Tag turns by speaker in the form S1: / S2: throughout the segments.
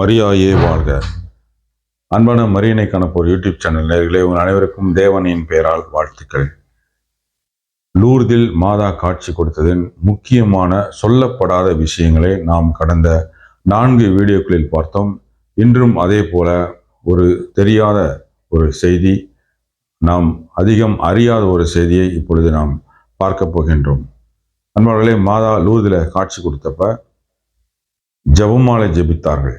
S1: மரியாயே வாழ்க. அன்பான மரியனை காணப்போர் யூடியூப் சேனல் நேர்களே உங்கள் அனைவருக்கும் தேவனின் பெயரால் வாழ்த்துக்கள். லூர்தில் மாதா காட்சி கொடுத்ததின் முக்கியமான சொல்லப்படாத விஷயங்களை நாம் கடந்த நான்கு வீடியோக்களில் பார்த்தோம். இன்றும் அதே போல ஒரு தெரியாத ஒரு செய்தி நாம் அதிகம் அறியாத ஒரு செய்தியை இப்பொழுது நாம் பார்க்க போகின்றோம். அன்பர்களே மாதா லூர்தில் காட்சி கொடுத்தப்ப ஜெபமாலை ஜெபித்தார்கள்.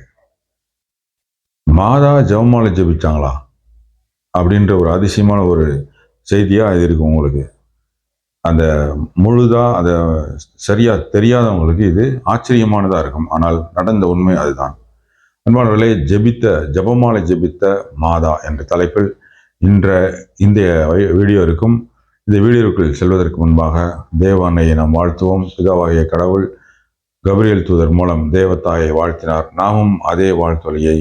S1: மாதா ஜெபமாலை ஜெபிச்சாங்களா? அப்படின்ற ஒரு அதிசயமான ஒரு செய்தியாக இது இருக்கும் உங்களுக்கு. அந்த முழுதாக அதை சரியாக தெரியாதவங்களுக்கு இது ஆச்சரியமானதாக இருக்கும். ஆனால் நடந்த உண்மை அதுதான். அன்பானவர்களே ஜெபித்த ஜபமாலை ஜெபித்த மாதா என்ற தலைப்பில் இன்ற இந்த வீடியோ இருக்கும். இந்த வீடியோக்குள் செல்வதற்கு முன்பாக தேவானையை நாம் வாழ்த்துவோம். பிதாவாகிய கடவுள் கபிரியல் தூதர் மூலம் தேவத்தாயை வாழ்த்தினார். நாமும் அதே வாழ்த்தொலியை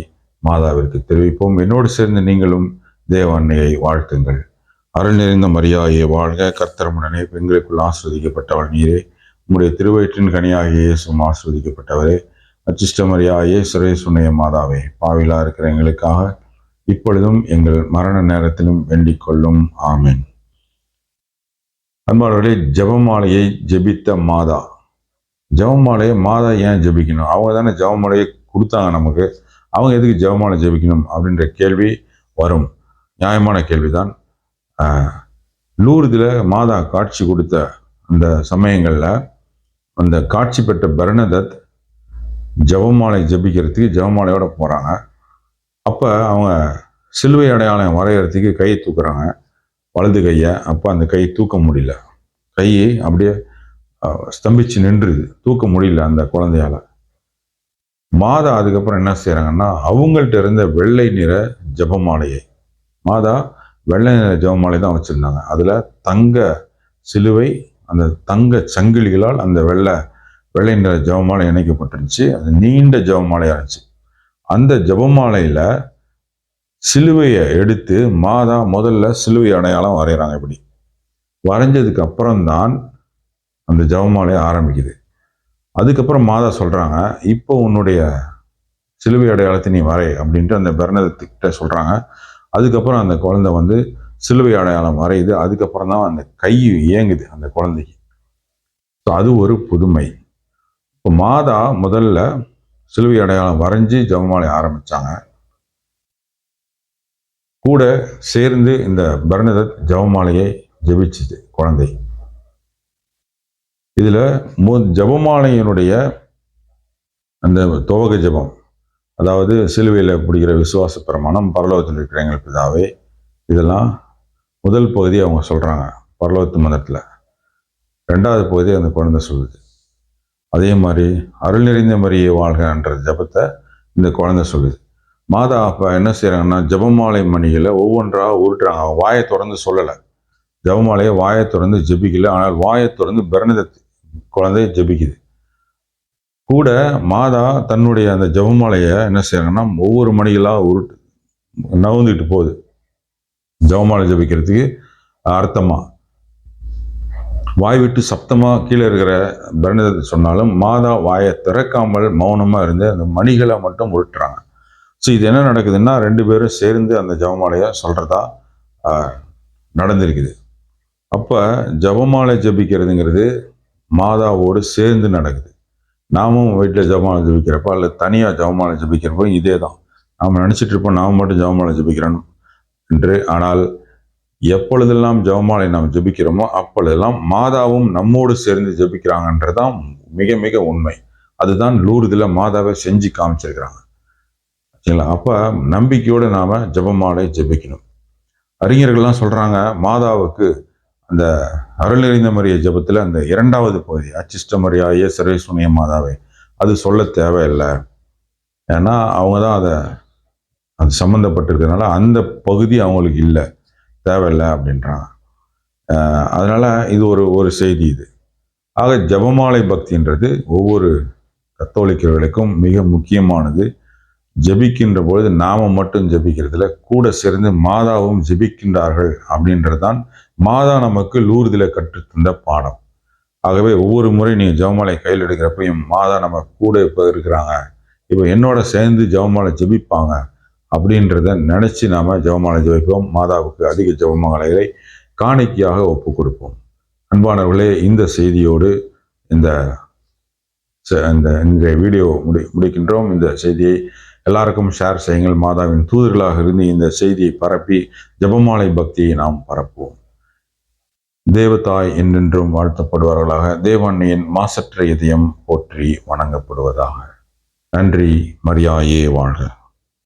S1: மாதாவிற்கு தெரிவிப்போம். என்னோடு சேர்ந்து நீங்களும் தேவ அன்னையை வாழ்த்துங்கள். அருள் நிறைந்த மரியாதையை வாழ்க. கர்த்தரமுடனே பெண்களுக்குள் ஆஸ்வதிக்கப்பட்டவள் நீரே. உம்முடைய திருவயிற்றின் கனியாகிய இயேசும் ஆஸ்வதிக்கப்பட்டவரே அச்சிஷ்ட மரியாயே சுரேசுனைய மாதாவே. பாவிலா இருக்கிற எங்களுக்காக இப்பொழுதும் எங்கள் மரண நேரத்திலும் வேண்டிக் கொள்ளும். ஆமேன். அன்பாளர்களே ஜபமாலையை ஜெபித்த மாதா. ஜபமாலையை மாதா ஏன் ஜெபிக்கணும்? அவங்க தானே ஜெபமாலையை கொடுத்தாங்க நமக்கு. அவங்க எதுக்கு ஜெபமாலை ஜெபிக்கணும் அப்படின்ற கேள்வி வரும். நியாயமான கேள்விதான். லூர்தில் மாதா காட்சி கொடுத்த அந்த சமயங்களில் அந்த காட்சி பெற்ற பரணதத் ஜெபமாலை ஜெபிக்கிறதுக்கு ஜபமாலையோடு போகிறாங்க அப்போ அவங்க சிலுவை அடையாளம் வரைகிறதுக்கு கையை தூக்குறாங்க. வலது கையை. அப்போ அந்த கையை தூக்க முடியல. கையை அப்படியே ஸ்தம்பிச்சு நின்றுது. தூக்க முடியல அந்த குழந்தையால். மாதா அதுக்கப்புறம் என்ன செய்கிறாங்கன்னா அவங்கள்ட்ட இருந்த வெள்ளை நிற ஜபமாலையை மாதா வெள்ளை நிற ஜபமாலை தான் வச்சுருந்தாங்க. அதில் தங்க சிலுவை அந்த தங்க சங்கிலிகளால் அந்த வெள்ளை வெள்ளை நிற ஜபமாலை இணைக்கப்பட்டிருந்துச்சு. அது நீண்ட ஜபமாலையாக இருந்துச்சு. அந்த ஜபமாலையில் சிலுவையை எடுத்து மாதா முதல்ல சிலுவை அடையாளம் வரைகிறாங்க இப்படி. வரைஞ்சதுக்கு அப்புறம்தான் அந்த ஜபமாலை ஆரம்பிக்குது. அதுக்கப்புறம் மாதா சொல்கிறாங்க இப்போ உன்னுடைய சிலுவை அடையாளத்தை நீ வரை அப்படின்ட்டு அந்த பெர்னதத்துக்கிட்ட சொல்கிறாங்க அதுக்கப்புறம் அந்த குழந்தை வந்து சிலுவை அடையாளம் வரையுது. அதுக்கப்புறம் தான் அந்த கை இயங்குது அந்த குழந்தைக்கு. ஸோ அது ஒரு புதுமை. இப்போ மாதா முதல்ல சிலுவை அடையாளம் வரைஞ்சி ஜபமாலை ஆரம்பித்தாங்க கூட சேர்ந்து இந்த பரணதத் ஜபமாலையை ஜெபிச்சுது குழந்தை. இதில் மு ஜபமாலையினுடைய அந்த துவக ஜபம் அதாவது சிலுவையில் பிடிக்கிற விசுவாச பிரமாணம் பரலோகத்தில் இருக்கிற எங்கள் பிதாவே இதெல்லாம் முதல் பகுதி அவங்க சொல்கிறாங்க பரலோகத்து மதத்தில். ரெண்டாவது பகுதி அந்த குழந்தை சொல்லுது. அதே மாதிரி அருள் நிறைந்த மரியை வாழ்கன்ற ஜபத்தை இந்த குழந்தை சொல்லுது. மாதா அப்பா என்ன செய்கிறாங்கன்னா ஜபமாலை மணிகளை ஒவ்வொன்றாக உருட்டுறாங்க. வாயை திறந்து சொல்லலை. ஜபமாலையை வாயை திறந்து ஜபிக்கல. ஆனால் வாயை திறந்து பிரணதத்து குழந்தை ஜபிக்குது. கூட மாதா தன்னுடைய அந்த ஜபமாலையை என்ன செய்யறாங்கன்னா ஒவ்வொரு மணிகளாக உருட்டு நவுந்துட்டு போகுது. ஜபமாலை ஜபிக்கிறதுக்கு அர்த்தமாக வாய் விட்டு சப்தமாக கீழே இருக்கிற பிரணதத்தை சொன்னாலும் மாதா வாயை திறக்காமல் மௌனமாக இருந்து அந்த மணிகளை மட்டும் உருட்டுறாங்க. ஸோ இது என்ன நடக்குதுன்னா ரெண்டு பேரும் சேர்ந்து அந்த ஜபமாலையை சொல்கிறதா நடந்திருக்குது. அப்போ ஜபமாலை ஜபிக்கிறதுங்கிறது மாதாவோடு சேர்ந்து நடக்குது. நாமும் வீட்டில் ஜபமாலை ஜபிக்கிறப்ப இல்லை தனியாக ஜபமாலை ஜபிக்கிறப்போ இதே தான். நாம் நினச்சிட்டு இருப்போம் நாம் மட்டும் ஜபமாலை ஜபிக்கிறோம் என்று. ஆனால் எப்பொழுதெல்லாம் ஜபமாலை நாம் ஜபிக்கிறோமோ அப்பொழுதெல்லாம் மாதாவும் நம்மோடு சேர்ந்து ஜபிக்கிறாங்கன்றதான் மிக மிக உண்மை. அதுதான் லூர்தில் மாதாவை செஞ்சு காமிச்சிருக்கிறாங்க. சரிங்களா? அப்போ நம்பிக்கையோடு நாம் ஜபமாலை ஜபிக்கணும். அறிஞர்கள்லாம் சொல்கிறாங்க மாதாவுக்கு அந்த அருள் நிறைந்த மரிய ஜபத்தில் அந்த இரண்டாவது பகுதி அச்சிஷ்ட மரியாயே சரேசுனிய மாதாவை அது சொல்ல தேவையில்லை. ஏன்னா அவங்க தான் அதை அது சம்மந்தப்பட்டிருக்கிறதுனால அந்த பகுதி அவங்களுக்கு இல்லை தேவையில்லை அப்படின்றாங்க. அதனால் இது ஒரு ஒரு செய்தி இது. ஆக ஜபமாலை பக்தின்றது ஒவ்வொரு கத்தோலிக்கர்களுக்கும் மிக முக்கியமானது. ஜபிக்கின்ற பொழுது நாம மட்டும் ஜபிக்கிறதுல கூட சேர்ந்து மாதாவும் ஜபிக்கின்றார்கள் அப்படின்றதான் மாதா நமக்கு லூர்தில் கற்றுத்தந்த பாடம். ஆகவே ஒவ்வொரு முறை நீ ஜவமாலை கையில் எடுக்கிறப்பையும் மாதா நம்ம கூட இப்போ இருக்கிறாங்க. இப்போ என்னோட சேர்ந்து ஜவமாலை ஜெபிப்பாங்க அப்படின்றத நினச்சி நாம் ஜவமாலை ஜெபிப்போம். மாதாவுக்கு அதிக ஜபமாலைகளை காணிக்கையாக ஒப்பு கொடுப்போம். அன்பானவர்களே இந்த செய்தியோடு இந்த ச- இந்த இன்றைய வீடியோ முடி முடிக்கின்றோம். இந்த செய்தியை எல்லாருக்கும் ஷேர் செய்யுங்கள். மாதாவின் தூதர்களாக இருந்து இந்த செய்தியை பரப்பி ஜெபமாலை பக்தியை நாம் பரப்புவோம். தேவதாய் என்றென்றும் வாழ்த்தப்படுவார்களாக. தேவன்னையின் மாசற்ற இதயம் போற்றி வணங்கப்படுவதாக. நன்றி. மரியாயே வாழ்க.